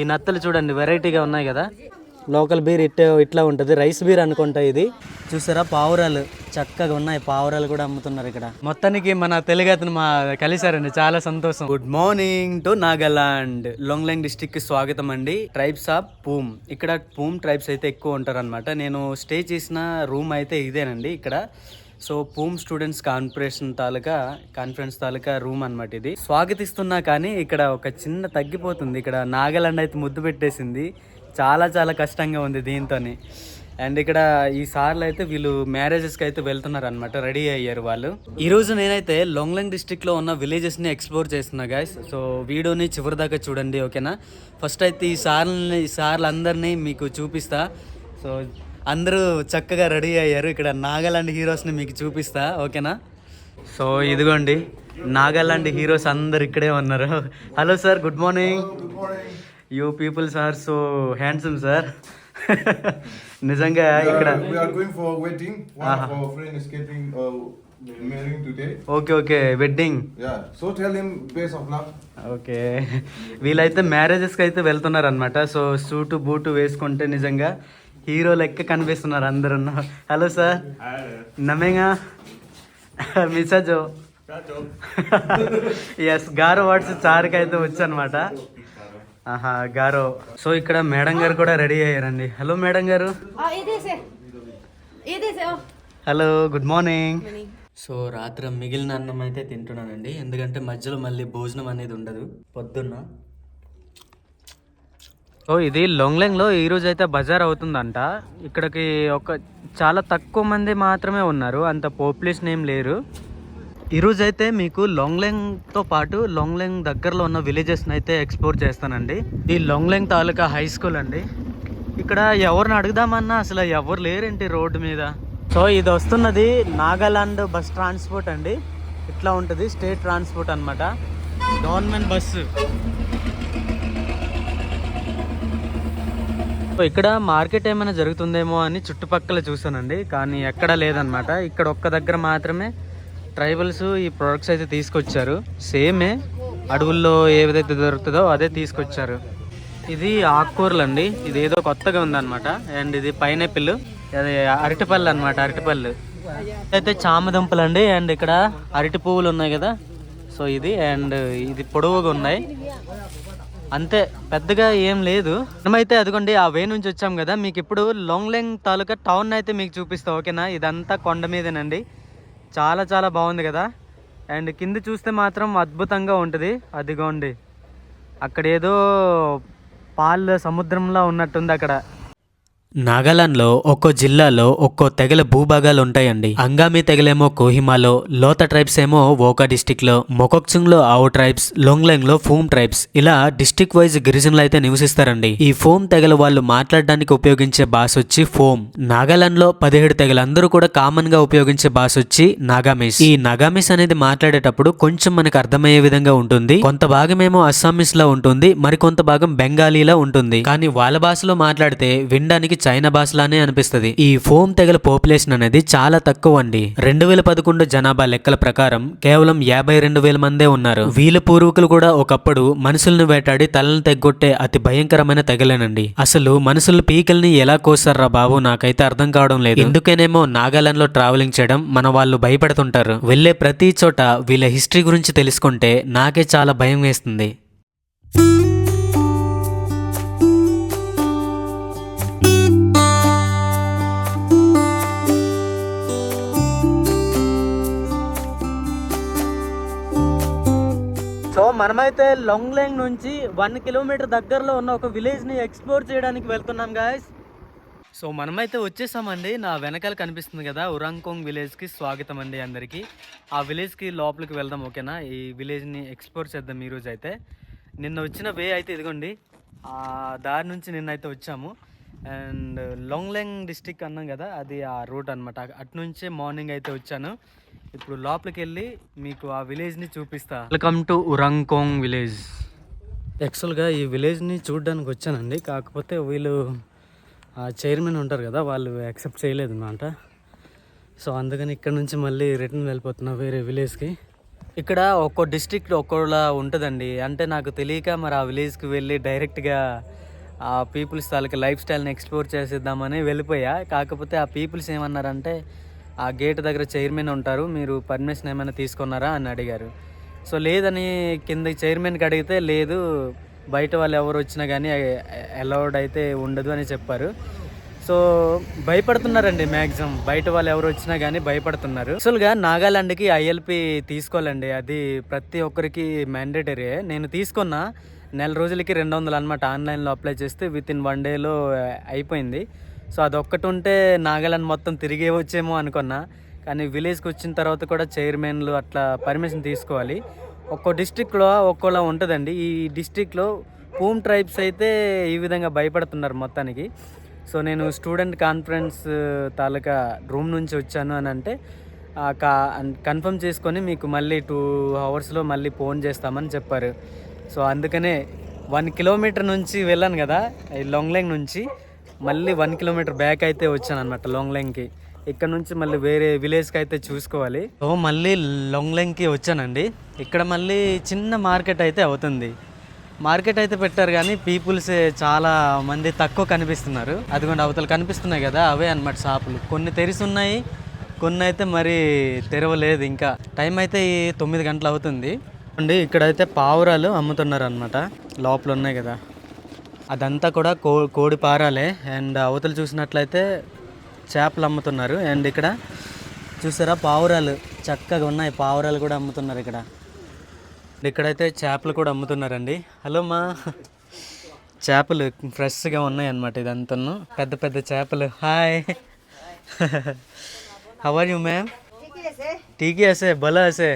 ఈ నత్తలు చూడండి వెరైటీగా ఉన్నాయి కదా. లోకల్ బీర్ ఇట్ ఇట్లా ఉంటుంది. రైస్ బీర్ అనుకుంటా ఇది. చూసారా పావురాలు చక్కగా ఉన్నాయి. పావురాలు కూడా అమ్ముతున్నారు ఇక్కడ. మొత్తానికి మన తెలుగు అతను మా కలిశారండి. చాలా సంతోషం. Good morning to Nagaland Longleng డిస్టిక్కి స్వాగతం అండి. ట్రైబ్స్ ఆఫ్ పూమ్ ఇక్కడ పూమ్ ట్రైబ్స్ అయితే ఎక్కువ ఉంటారు అనమాట నేను స్టే చేసిన రూమ్ అయితే ఇదేనండి ఇక్కడ. సో పూమ్ స్టూడెంట్స్ కాన్ఫరెన్స్ తాలూకా కాన్ఫరెన్స్ తాలూకా రూమ్ అన్నమాట ఇది. స్వాగతిస్తున్నా కానీ ఇక్కడ ఒక చిన్న తగ్గిపోతుంది. ఇక్కడ నాగాలాండ్ అయితే ముద్దు పెట్టేసింది. చాలా చాలా కష్టంగా ఉంది దీంతో అండ్ ఇక్కడ ఈ సార్లు అయితే వీళ్ళు మ్యారేజెస్కి అయితే వెళ్తున్నారు అనమాట రెడీ అయ్యారు వాళ్ళు. ఈరోజు నేనైతే లొంగ్లంగ్ డిస్ట్రిక్ట్లో ఉన్న విలేజెస్ని ఎక్స్ప్లోర్ చేస్తున్నా గాయస్. సో వీడియోని చివరి దాకా చూడండి ఓకేనా? ఫస్ట్ అయితే ఈ సార్లని ఈ సార్లు అందరినీ మీకు చూపిస్తా. సో అందరూ చక్కగా రెడీ అయ్యారు. ఇక్కడ నాగాలాండ్ హీరోస్ని మీకు చూపిస్తా ఓకేనా? సో ఇదిగోండి నాగాలాండ్ హీరోస్ అందరు ఇక్కడే ఉన్నారు. Hello sir good morning. You peoples are so handsome sir. నిజంగా ఇక్కడ uh. Okay okay wedding. Okay. వీళ్ళైతే మ్యారేజెస్కి అయితే వెళ్తున్నారు అనమాట సో సూటు బూటు వేసుకుంటే నిజంగా హీరో లెక్క కనిపిస్తున్నారు అందరూ. Hello sir. నమేగా. మిసజో ఎస్ గారో వర్డ్స్ చారుకి అయితే వచ్చనమాట. ఆహా గారో. సో ఇక్కడ మేడం గారు కూడా రెడీ అయ్యారండి. హలో మేడం గారు. Hello good morning. సో రాత్రి మిగిలిన అన్నం అయితే తింటున్నానండి. ఎందుకంటే మధ్యలో మళ్ళీ భోజనం అనేది ఉండదు. పొద్దున్న ఓ ఇది లొంగ్లెంగ్లో ఈ రోజు అయితే బజార్ అవుతుందంట. ఇక్కడికి ఒక చాలా తక్కువ మంది మాత్రమే ఉన్నారు అంత పాపులేషన్ ఏం లేరు. ఈరోజు అయితే మీకు లొంగ్లెంగ్తో పాటు లొంగ్లెంగ్ దగ్గరలో ఉన్న విలేజెస్ని అయితే ఎక్స్ప్లోర్ చేస్తానండి. ఈ లొంగ్లెంగ్ తాలూకా హై స్కూల్ అండి. ఇక్కడ ఎవరిని అడుగుదామన్నా అసలు ఎవరు లేరేంటి రోడ్డు మీద? సో ఇది వస్తున్నది నాగాలాండ్ బస్ ట్రాన్స్పోర్ట్ అండి. ఇట్లా ఉంటుంది స్టేట్ ట్రాన్స్పోర్ట్ అన్నమాట. Government bus. ఇక్కడ మార్కెట్ ఏమైనా జరుగుతుందేమో అని చుట్టుపక్కల చూసానండి కానీ ఎక్కడ లేదనమాట ఇక్కడ ఒక్క దగ్గర మాత్రమే ట్రైబల్స్ ఈ ప్రొడక్ట్స్ అయితే తీసుకొచ్చారు. సేమే అడవుల్లో ఏదైతే దొరుకుతుందో అదే తీసుకొచ్చారు. ఇది ఆకుకూరలు అండి ఇది ఏదో కొత్తగా ఉందన్నమాట. అండ్ ఇది పైనాపిల్. అది అరటిపళ్ళు అనమాట అరటిపళ్ళు. అయితే చామదుంపలు అండి అండ్ ఇక్కడ అరటి పువ్వులు ఉన్నాయి కదా. సో ఇది అండ్ ఇది పొడవుగా ఉన్నాయి. అంతే పెద్దగా ఏం లేదు. మనమైతే అదిగోండి ఆ వే నుంచి వచ్చాం కదా. మీకు ఇప్పుడు లొంగ్లెంగ్ తాలూకా టౌన్ అయితే మీకు చూపిస్తా ఓకేనా? ఇదంతా కొండ మీదేనండి. చాలా చాలా బాగుంది కదా. అండ్ కింద చూస్తే మాత్రం అద్భుతంగా ఉంటుంది. అదిగోండి. అక్కడ ఏదో పాలు సముద్రంలా ఉన్నట్టుంది అక్కడ. నాగాలాండ్లో ఒక్కో జిల్లాలో ఒక్కో తెగల భూభాగాలు ఉంటాయండి అంగామి తెగలేమో కోహిమాలో లోత ట్రైబ్స్ ఏమో ఓకా డిస్టిక్లో ఆవు ట్రైబ్స్ లొంగ్లెంగ్లో ఫూమ్ ట్రైబ్స్ ఇలా డిస్టిక్ వైజ్ గిరిజనులు అయితే నివసిస్తారండి. ఈ ఫోమ్ తెగల వాళ్ళు మాట్లాడడానికి ఉపయోగించే భాష వచ్చి ఫోమ్. నాగాలాండ్లో పదిహేడు తెగలందరూ కూడా కామన్గా ఉపయోగించే భాష వచ్చి నాగామిస్. ఈ నాగామిస్ అనేది మాట్లాడేటప్పుడు కొంచెం మనకు అర్థమయ్యే విధంగా ఉంటుంది. కొంత భాగమేమో అస్సామీస్లో ఉంటుంది. మరి కొంత భాగం బెంగాలీలో ఉంటుంది. కానీ వాళ్ళ భాషలో మాట్లాడితే వినడానికి చైనా భాషలానే అనిపిస్తుంది. ఈ ఫోమ్ తెగల పాపులేషన్ అనేది చాలా తక్కువ అండి రెండు వేల పదకొండు జనాభా లెక్కల ప్రకారం కేవలం యాభై రెండు వేల మందే ఉన్నారు. వీళ్ళ పూర్వీకులు కూడా ఒకప్పుడు మనుషులను వేటాడి తలను తెగ్గొట్టే అతి భయంకరమైన తెగలేనండి. అసలు మనుషుల పీకల్ని ఎలా కోసారా బాబు నాకైతే అర్థం కావడం లేదు. ఎందుకేనేమో నాగాలాండ్లో ట్రావెలింగ్ చేయడం మన వాళ్ళు భయపడుతుంటారు. వెళ్ళే ప్రతి చోట వీళ్ళ హిస్టరీ గురించి తెలుసుకుంటే నాకే చాలా భయం వేస్తుంది. మనమైతే లొంగ్లెంగ్ నుంచి వన్ కిలోమీటర్ దగ్గరలో ఉన్న ఒక విలేజ్ని ఎక్స్ప్లోర్ చేయడానికి వెళ్తున్నాం గాయస్ సో మనమైతే వచ్చేసామండి. నా వెనకాల కనిపిస్తుంది కదా ఉరాంకోంగ్ విలేజ్కి స్వాగతం అండి అందరికీ. ఆ విలేజ్కి లోపలికి వెళ్దాం ఓకేనా? ఈ విలేజ్ని ఎక్స్ప్లోర్ చేద్దాం ఈరోజు అయితే. నిన్న వచ్చిన వే అయితే ఇదిగోండి. ఆ దారి నుంచి నిన్నైతే వచ్చాము. అండ్ లొంగ్లెంగ్ డిస్టిక్ అన్నాం కదా అది ఆ రూట్ అనమాట అటు నుంచే మార్నింగ్ అయితే వచ్చాను. ఇప్పుడు లోపలికి వెళ్ళి మీకు ఆ విలేజ్ని చూపిస్తా. వెల్కమ్ టు ఉరంకోంగ్ విలేజ్ యాక్చువల్గా ఈ విలేజ్ని చూడడానికి వచ్చానండి. కాకపోతే వీళ్ళు ఆ చైర్మన్ ఉంటారు కదా వాళ్ళు యాక్సెప్ట్ చేయలేదు అనమాట సో అందుకని ఇక్కడ నుంచి మళ్ళీ రిటర్న్ వెళ్ళిపోతున్నా వేరే విలేజ్కి. ఇక్కడ ఒక్కో డిస్ట్రిక్ట్ ఒక్కోలా ఉంటుందండి. అంటే నాకు తెలియక మరి ఆ విలేజ్కి వెళ్ళి డైరెక్ట్గా ఆ పీపుల్స్ తాలూకా లైఫ్ స్టైల్ని ఎక్స్ప్లోర్ చేసేద్దామని వెళ్ళిపోయా. కాకపోతే ఆ పీపుల్స్ ఏమన్నారంటే ఆ గేట్ దగ్గర చైర్మన్ ఉంటారు. మీరు పర్మిషన్ ఏమైనా తీసుకున్నారా అని అడిగారు. సో లేదని కింద చైర్మన్కి అడిగితే లేదు బయట వాళ్ళు ఎవరు వచ్చినా కానీ అలౌడ్ అయితే ఉండదు అని చెప్పారు. సో భయపడుతున్నారండి మ్యాక్సిమం బయట వాళ్ళు ఎవరు వచ్చినా కానీ భయపడుతున్నారు. యాక్చువల్గా నాగాలాండ్కి ఐఎల్పి తీసుకోవాలండి. అది ప్రతి ఒక్కరికి మ్యాండేటరీ నేను తీసుకున్న నెల రోజులకి రెండు వందలు అనమాట ఆన్లైన్లో అప్లై చేస్తే విత్ ఇన్ వన్ డేలో అయిపోయింది. సో అదొక్కటి ఉంటే నాగాలాండ్ మొత్తం తిరిగే వచ్చేమో అనుకున్నా. కానీ విలేజ్కి వచ్చిన తర్వాత కూడా చైర్మన్లు అట్లా పర్మిషన్ తీసుకోవాలి. ఒక్కో డిస్టిక్లో ఒక్కోలా ఉంటుందండి. ఈ డిస్టిక్లో పూమ్ ట్రైబ్స్ అయితే ఈ విధంగా భయపడుతున్నారు మొత్తానికి. సో నేను స్టూడెంట్ కాన్ఫరెన్స్ తాలూకా రూమ్ నుంచి వచ్చాను అని అంటే కన్ఫర్మ్ చేసుకొని మీకు మళ్ళీ టూ అవర్స్లో మళ్ళీ ఫోన్ చేస్తామని చెప్పారు. సో అందుకనే వన్ కిలోమీటర్ నుంచి వెళ్ళాను కదా ఈ లాంగ్లైంగ్ నుంచి. మళ్ళీ వన్ కిలోమీటర్ బ్యాక్ అయితే వచ్చాను అనమాట లాంగ్లైంగ్కి ఇక్కడ నుంచి మళ్ళీ వేరే విలేజ్కి అయితే చూసుకోవాలి. సో మళ్ళీ లాంగ్లైంగ్కి వచ్చానండి. ఇక్కడ మళ్ళీ చిన్న మార్కెట్ అయితే అవుతుంది. మార్కెట్ అయితే పెట్టారు కానీ పీపుల్స్ చాలా మంది తక్కువ కనిపిస్తున్నారు. అదిగోండి అవతలు కనిపిస్తున్నాయి కదా అవే అన్నమాట షాపులు. కొన్ని తెరిసి ఉన్నాయి కొన్ని అయితే మరి తెరవలేదు. ఇంకా టైం అయితే ఈ తొమ్మిది గంటలు అవుతుంది. అండి ఇక్కడైతే పావురాలు అమ్ముతున్నారు అనమాట లోపల ఉన్నాయి కదా. అదంతా కూడా కో కోడి పారాలే. అండ్ అవతలు చూసినట్లయితే చేపలు అమ్ముతున్నారు. అండ్ ఇక్కడ చూసారా పావురాలు చక్కగా ఉన్నాయి. పావురాలు కూడా అమ్ముతున్నారు ఇక్కడ. ఇక్కడైతే చేపలు కూడా అమ్ముతున్నారండి. హలో మా. చేపలు ఫ్రెష్గా ఉన్నాయి అన్నమాట ఇదంతా పెద్ద పెద్ద చేపలు. Hi. How are you ma'am టీకే వేసే బల వేసే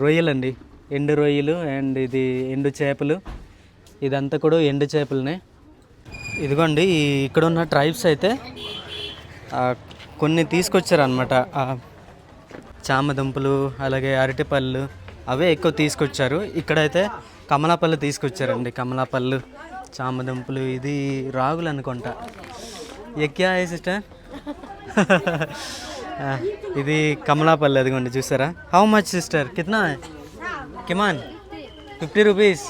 రొయ్యలండి. ఎండు రొయ్యలు అండ్ ఇది ఎండు చేపలు. ఇదంతా కూడా ఎండు చేపలనే. ఇదిగోండి ఇక్కడ ఉన్న ట్రైబ్స్ అయితే కొన్ని తీసుకొచ్చారనమాట చామదుంపలు అలాగే అరటిపళ్ళు అవే ఎక్కువ తీసుకొచ్చారు. ఇక్కడైతే కమలాపళ్ళు తీసుకొచ్చారండి కమలాపళ్ళు చామదుంపలు ఇది రాగులు అనుకుంటా. ఎక్కా సిస్టర్? ఇది కమలాపల్లి అదిగోండి చూసారా? హౌ మచ్ సిస్టర్ కిత్నా? కిమాన్ fifty rupees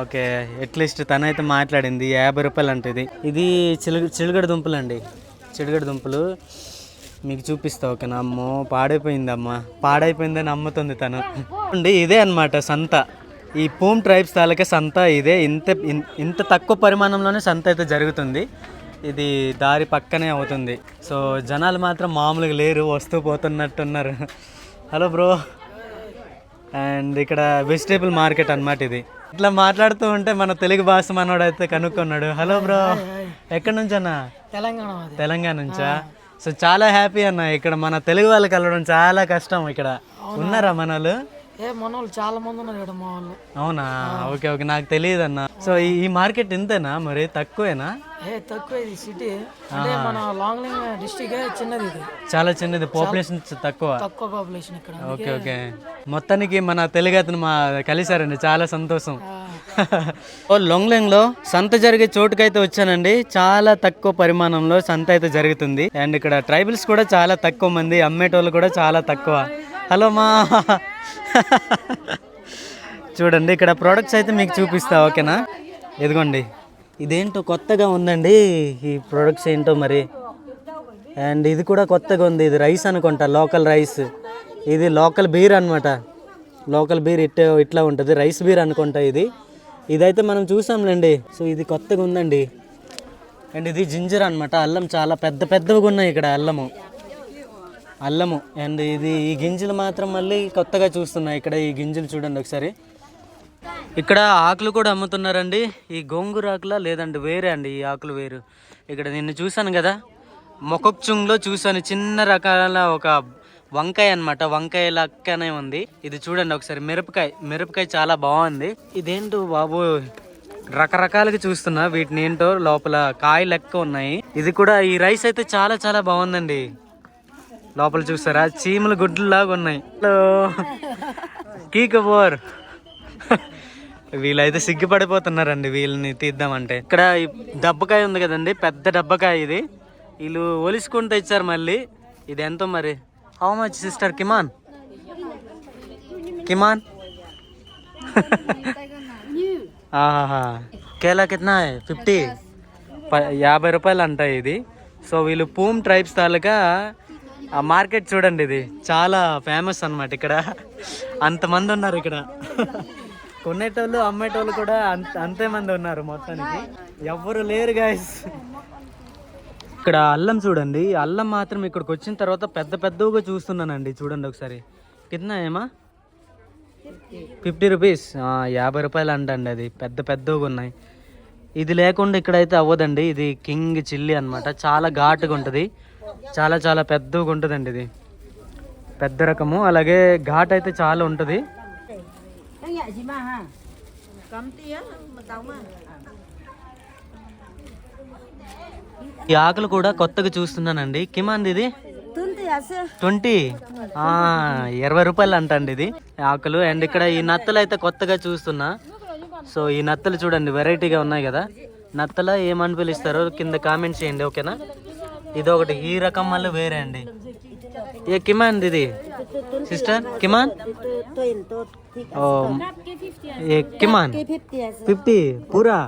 okay at least తనైతే మాట్లాడింది. యాభై రూపాయలు అంటే ఇది. ఇది చిలుగు చిలుగడ దుంపలు అండి చిలుగడ దుంపలు. మీకు చూపిస్తా ఓకేనా? అమ్మో పాడైపోయిందమ్మా. పాడైపోయిందని అమ్ముతుంది తను. అండి ఇదే అన్నమాట సంత. ఈ పూమ్ ట్రైబ్స్ తాలూకా సంత ఇదే. ఇంత ఇంత తక్కువ పరిమాణంలోనే సంత అయితే జరుగుతుంది. ఇది దారి పక్కనే అవుతుంది. సో జనాలు మాత్రం మామూలుగా లేరు వస్తూ పోతున్నట్టున్నారు. Hello bro. అండ్ ఇక్కడ వెజిటేబుల్ మార్కెట్ అనమాట ఇది. ఇట్లా మాట్లాడుతూ ఉంటే మన తెలుగు భాష మనోడు అయితే కనుక్కున్నాడు హలో బ్రో ఎక్కడి నుంచి అన్న? తెలంగాణ తెలంగాణ నుంచా? సో చాలా హ్యాపీ అన్న. ఇక్కడ మన తెలుగు వాళ్ళు కలవడం చాలా కష్టం ఇక్కడ. ఉన్నారా మన వాళ్ళు ఏ మన వాళ్ళు చాలా మంది ఉన్నారు ఇక్కడ మా వాళ్ళు. అవునా? Okay okay. నాకు తెలియదు అన్న సో ఈ మార్కెట్ ఇంతేనా మరి? తక్కువేనా? ఏ తక్కువ ఇది సిటీ. అంటే మన లాంగ్ లైన్ డిస్టిక్ చిన్నది ఇది. చాలా చిన్నది. పాపులేషన్ తక్కువ. తక్కువ పాపులేషన్ ఇక్కడ. Okay okay. మొత్తానికి మన తెలుగు అతను మా కలిశారండి. చాలా సంతోషం. ఓ లొంగ్లెంగ్లో సంత జరిగే చోటుకైతే వచ్చానండి. చాలా తక్కువ పరిమాణంలో సంత అయితే జరుగుతుంది. అండ్ ఇక్కడ ట్రైబల్స్ కూడా చాలా తక్కువ మంది. అమ్మేటోళ్ళు కూడా చాలా తక్కువ. హలో మా. చూడండి ఇక్కడ ప్రొడక్ట్స్ అయితే మీకు చూపిస్తా ఓకేనా? ఇదిగోండి. ఇదేంటో కొత్తగా ఉందండి ఈ ప్రోడక్ట్స్ ఏంటో మరి. అండ్ ఇది కూడా కొత్తగా ఉంది ఇది రైస్ అనుకుంటా లోకల్ రైస్ ఇది లోకల్ బీర్ అనమాట లోకల్ బీర్ ఇట్ట ఇట్లా ఉంటుంది రైస్ బీర్ అనుకుంటా ఇది. ఇదైతే మనం చూసాంలేండి సో ఇది కొత్తగా ఉందండి. అండ్ ఇది జింజర్ అనమాట అల్లం చాలా పెద్ద పెద్దవిగా ఉన్నాయి ఇక్కడ అల్లము. అల్లము. అండ్ ఇది ఈ గింజలు మాత్రం మళ్ళీ కొత్తగా చూస్తున్నాయి. ఇక్కడ ఈ గింజలు చూడండి ఒకసారి. ఇక్కడ ఆకులు కూడా అమ్ముతున్నారండి. ఈ గోంగూర ఆకులా లేదండి వేరే అండి ఈ ఆకులు వేరు. ఇక్కడ నిన్ను చూశాను కదా మొకొప్చుంగ్లో చూశాను. చిన్న రకాల ఒక వంకాయ అన్నమాట. వంకాయ లక్కనే ఉంది. ఇది చూడండి ఒకసారి. మిరపకాయ మిరపకాయ చాలా బాగుంది. ఇదేంటో బాబు రకరకాలుగా చూస్తున్నా. వీటిని ఏంటో లోపల కాయ లెక్క ఉన్నాయి. ఇది కూడా ఈ రైస్ అయితే చాలా చాలా బాగుందండి. లోపల చూసారా? చీమలు గుడ్లలాగా ఉన్నాయి. హలో. కీ కబోర్ వీళ్ళైతే సిగ్గుపడిపోతున్నారండి వీళ్ళని తీద్దామంటే. ఇక్కడ డబ్బకాయ ఉంది కదండి పెద్ద డబ్బకాయ ఇది. వీళ్ళు ఒలిసుకుంటూ ఇచ్చారు మళ్ళీ. ఇది ఎంతో మరి? హౌ మచ్ సిస్టర్ కిమాన్ కిమాన్ ఆహా కేలా కిतना ఫిఫ్టీ యాభై రూపాయలు అంట ఇది. సో వీళ్ళు పూమ్ ట్రైబ్స్ తాలూకా ఆ మార్కెట్ చూడండి ఇది. చాలా ఫేమస్ అన్నమాట ఇక్కడ. అంతమంది ఉన్నారు ఇక్కడ. కొనేటోళ్ళు అమ్మేటోళ్ళు కూడా అంత అంతే మంది ఉన్నారు మొత్తానికి. ఎవ్వరు లేరు గాయస్ ఇక్కడ అల్లం చూడండి. అల్లం మాత్రం ఇక్కడికి వచ్చిన తర్వాత పెద్ద పెద్దగా చూస్తున్నానండి. చూడండి ఒకసారి. కింద ఏమా? Fifty rupees. యాభై రూపాయలు అంటండి అది. పెద్ద పెద్దగా ఉన్నాయి. ఇది లేకుండా ఇక్కడైతే అవ్వదండి. ఇది కింగ్ చిల్లీ అన్నమాట. చాలా ఘాటుగా ఉంటుంది. చాలా చాలా పెద్దగా ఉంటుందండి ఇది. పెద్ద రకము. అలాగే ఘాట్ అయితే చాలా ఉంటుంది. ఈ ఆకులు కూడా కొత్తగా చూస్తున్నానండి. కిమాంది ఇది? ట్వంటీ ఇరవై రూపాయలు అంటండి ఇది ఆకులు. అండ్ ఇక్కడ ఈ నత్తలు అయితే కొత్తగా చూస్తున్నా. సో ఈ నత్తలు చూడండి వెరైటీగా ఉన్నాయి కదా. నత్తల ఏమని పిలుస్తారో కింద కామెంట్స్ చేయండి ఓకేనా? ఇది ఒకటి ఈ రకం మళ్ళీ వేరే అండి. ఏ కిమాన్ ఇది? సిస్టర్ కిమాన్? ఏ కిమాన్? ఫిఫ్టీ పూరా?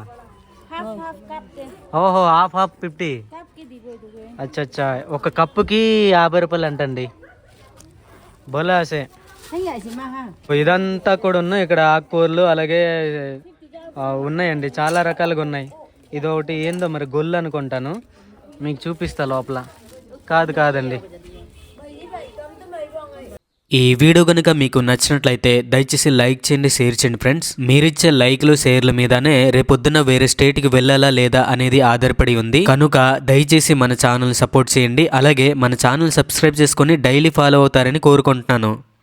ఓహో హాఫ్ హాఫ్ ఫిఫ్టీ. అచ్చా అచ్చా ఒక కప్పుకి యాభై రూపాయలు అంటండి. బోలాసే ఇదంతా కూడా ఉన్నాయి ఇక్కడ ఆకుకూరలు అలాగే ఉన్నాయండి చాలా రకాలుగా ఉన్నాయి. ఇది ఒకటి ఏందో మరి గొల్లు అనుకుంటాను. మీకు చూపిస్తా లోపల. కాదు కాదండి. ఈ వీడియో కనుక మీకు నచ్చినట్లయితే దయచేసి లైక్ చేయండి షేర్ చేయండి ఫ్రెండ్స్. మీరిచ్చే లైక్లు షేర్ల మీదనే రేపొద్దున వేరే స్టేట్కి వెళ్ళాలా లేదా అనేది ఆధారపడి ఉంది. కనుక దయచేసి మన ఛానల్ సపోర్ట్ చేయండి. అలాగే మన ఛానల్ సబ్స్క్రైబ్ చేసుకొని డైలీ ఫాలో అవుతారని కోరుకుంటున్నాను.